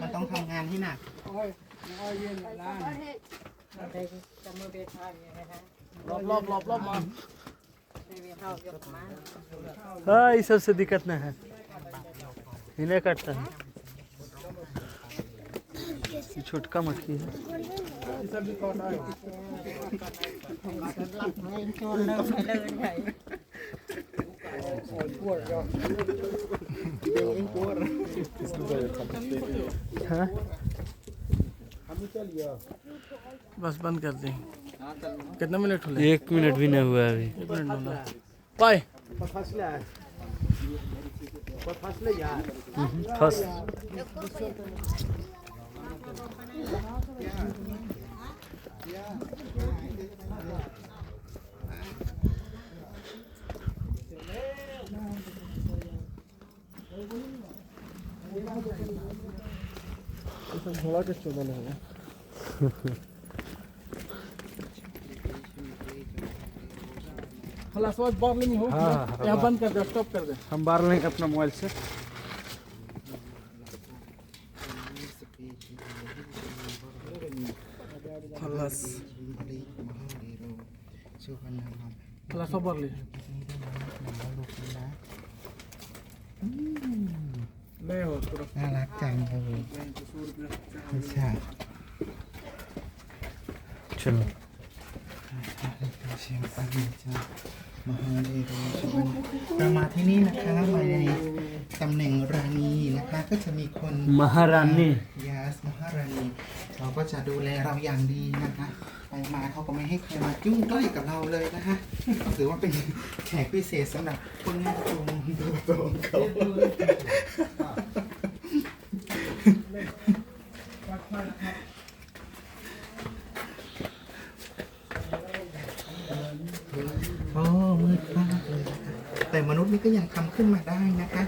มันต้องทำงานให้หนัก รอบรอบรอบรอบมา हाँ ये सबसे दिक्कत ना है इन्हें काटता है ये छोटका मटकी है हाँ बस बंद कर दें। कितना मिनट हुए एक मिनट भी नहीं हुआ अभी। एक मिनट होना पाए फ़र्स्ट। घोड़ा चौदह हाँ, हाँ, हाँ। बंद कर दे स्टॉप हम बार लेंगे अपना मोबाइल से। น่ารักจังเลยไม่ใช่ चलो เชียงปังจ้ามหาเดโรชวันเรามาที่นี่นะคะมาในตำแหน่งราณีนะคะ ก็จะมีคนมหารานี yes มหารานีเราก็จะดูแลเราอย่างดีนะคะไปมาเขาก็ไม่ให้ใครมายุ่งใกล้กับเราเลยนะคะถือว่าเป็นแขกพิเศษสำหรับคนแม่ตรงตัวตรงเขาโอ้มืดมากเลยแต่มนุษย์นี่ก็ยังทำขึ้นมาได้นะคะ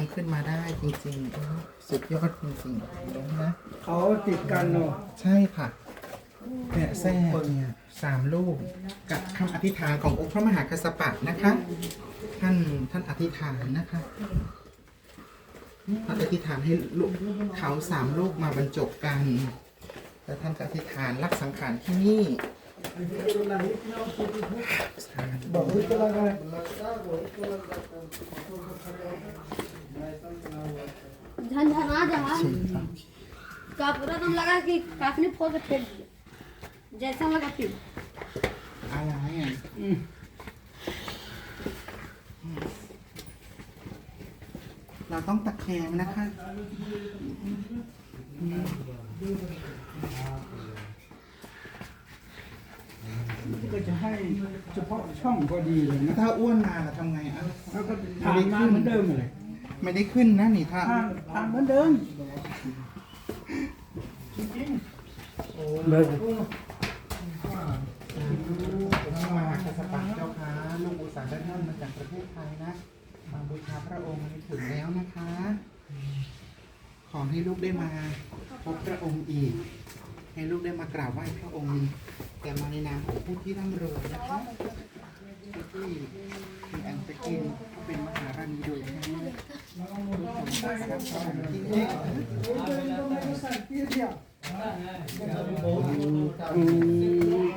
ทำขึ้นมาได้จริงๆโอ้สุดยอดจริงๆนะเขาติดกันเนาะใช่ค่ะเนี่ยแท้เนี่ยสามลูกกับคำอธิษฐานขององค์พระมหากัสสปะนะคะ ท่านท่านอธิษฐานนะคะท่านอธิษฐานให้ลูกเขาสามลูกมาบรรจบกันแล้วท่านก็อธิษฐานรักสังขารที่นี่ สาธุ झंझन आ जहा का पूरा दम लगा कि काफनी फोड़ के फेंक दिया जैसा लगा फिर อะไรอ่ะเราต้องตะแคงนะคะ ฉพาะช่องพอดีเลยนะถ้าอ้วนมาล่ะทำไงอะแล้วก็ทางมาเหมือนเดิมเลยไม่ได้ขึ้นนะนี่ถ้าทางทางเหมือนเดิมพระมหากษัตริย์เจ้าค่ะลูกอุตสาห์ได้ท่านมาจากประเทศไทยนะมาบูชาพระองค์นี้ถึงแล้วนะคะ ขอให้ลูกได้มาพบพระองค์อีก ให้ลูกได้มากราบไหว้พระองค์ แต่มาในนามของผู้ที่ร่ำรวยนะคะที่มีอันเป็นกินเป็นมหาราณีโดยแท้อืม